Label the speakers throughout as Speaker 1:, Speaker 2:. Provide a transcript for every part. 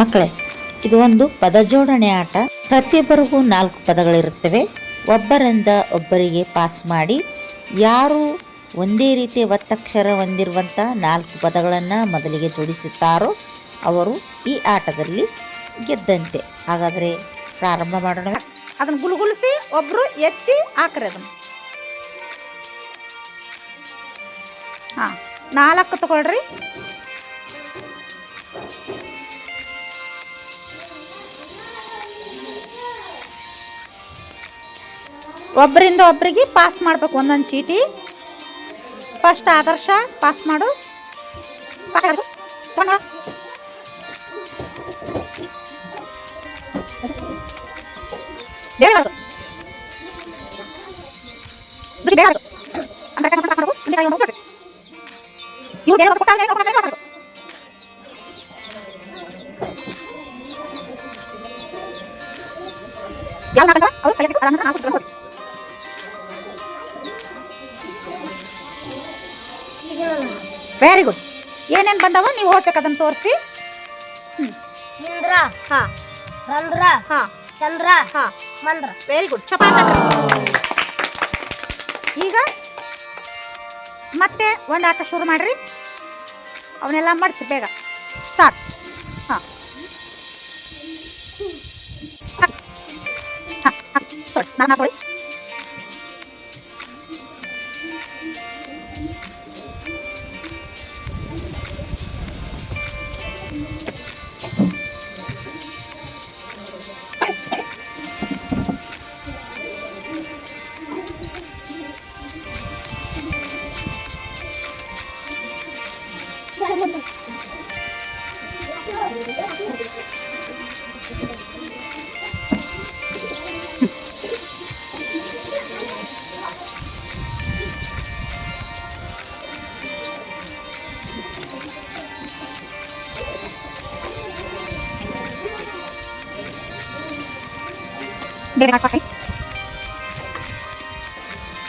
Speaker 1: ಮಕ್ಕಳೇ ಇದು ಒಂದು ಪದ ಜೋಡಣೆ ಆಟ. ಪ್ರತಿಯೊಬ್ಬರಿಗೂ ನಾಲ್ಕು ಪದಗಳಿರುತ್ತವೆ. ಒಬ್ಬರಿಂದ ಒಬ್ಬರಿಗೆ ಪಾಸ್ ಮಾಡಿ, ಯಾರು ಒಂದೇ ರೀತಿ ಒತ್ತಕ್ಷರ ಹೊಂದಿರುವಂಥ ನಾಲ್ಕು ಪದಗಳನ್ನು ಮೊದಲಿಗೆ ಜೋಡಿಸುತ್ತಾರೋ ಅವರು ಈ ಆಟದಲ್ಲಿ ಗೆದ್ದಂತೆ. ಹಾಗಾದರೆ ಪ್ರಾರಂಭ ಮಾಡೋಣ.
Speaker 2: ಅದನ್ನು ಗುಲ್ಗುಲಿಸಿ ಒಬ್ಬರು ಎತ್ತಿ ಹಾಕ್ರಿ ಅದನ್ನು. ಹಾಂ, ನಾಲ್ಕು ತಗೊಳ್ರಿ. ಒಬ್ಬರಿಂದ ಒಬ್ಬರಿಗೆ ಪಾಸ್ ಮಾಡ್ಬೇಕು ಒಂದೊಂದು ಚೀಟಿ. ಫಸ್ಟ್ ಆದರ್ಶ ಪಾಸ್ ಮಾಡು. ಪಾಸ್ ವೆರಿ ಗುಡ್ ಏನೇನು ಬಂದವ? ನೀವು ಹೋಗ್ಬೇಕು ಅದನ್ನು ತೋರಿಸಿ.
Speaker 3: ಇಂದ್ರ.
Speaker 2: ಹಾ.
Speaker 3: ರಂಧ್ರ.
Speaker 2: ಹಾ.
Speaker 3: ಚಂದ್ರ.
Speaker 2: ಹಾ.
Speaker 3: ಮಂದ್ರ.
Speaker 2: ವೆರಿ ಗುಡ್ ಚಪಾತ. ಈಗ ಮತ್ತೆ ಒಂದು ಆಟ ಶುರು ಮಾಡಿರಿ. ಅವನ್ನೆಲ್ಲ ಮಡ್ಚಿ ಬೇಗ. ಸ್ಟಾರ್ಟ್ ಹಾಂ. ನಾನು ಹಾಕೊಳ್ಳಿ ಬೇಗ ಮಾಡ್ಕೊಡಿ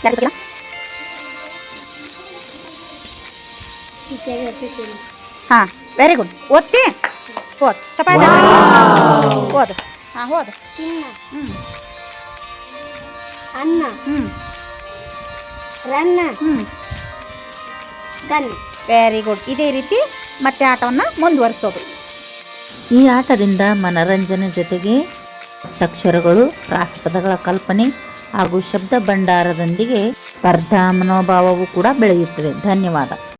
Speaker 2: ಯಾರು ಗೊತ್ತಿಲ್ಲ ಹಾಂ ವೆರಿ ಗುಡ್ ಓದ್ತಿ? ಓದ್. ಚಪಾತಿ? ಓದು. ಹಾಂ ಓದು.
Speaker 3: ಚಿನ್ನ.
Speaker 2: ಹ್ಞೂ
Speaker 3: ಅನ್ನ.
Speaker 2: ಹ್ಞೂ
Speaker 3: ರನ್ನ.
Speaker 2: ಹ್ಞೂ
Speaker 3: ಗನ್
Speaker 2: ವೆರಿ ಗುಡ್ ಇದೇ ರೀತಿ ಮತ್ತೆ ಆಟವನ್ನು ಮುಂದುವರಿಸೋದು.
Speaker 1: ಈ ಆಟದಿಂದ ಮನರಂಜನೆ ಜೊತೆಗೆ ಅಕ್ಷರಗಳು ರಾಸಪದಗಳ ಕಲ್ಪನೆ ಹಾಗೂ ಶಬ್ದ ಭಂಡಾರದೊಂದಿಗೆ ಸ್ಪರ್ಧಾ ಮನೋಭಾವವು ಕೂಡ ಬೆಳೆಯುತ್ತದೆ. ಧನ್ಯವಾದ.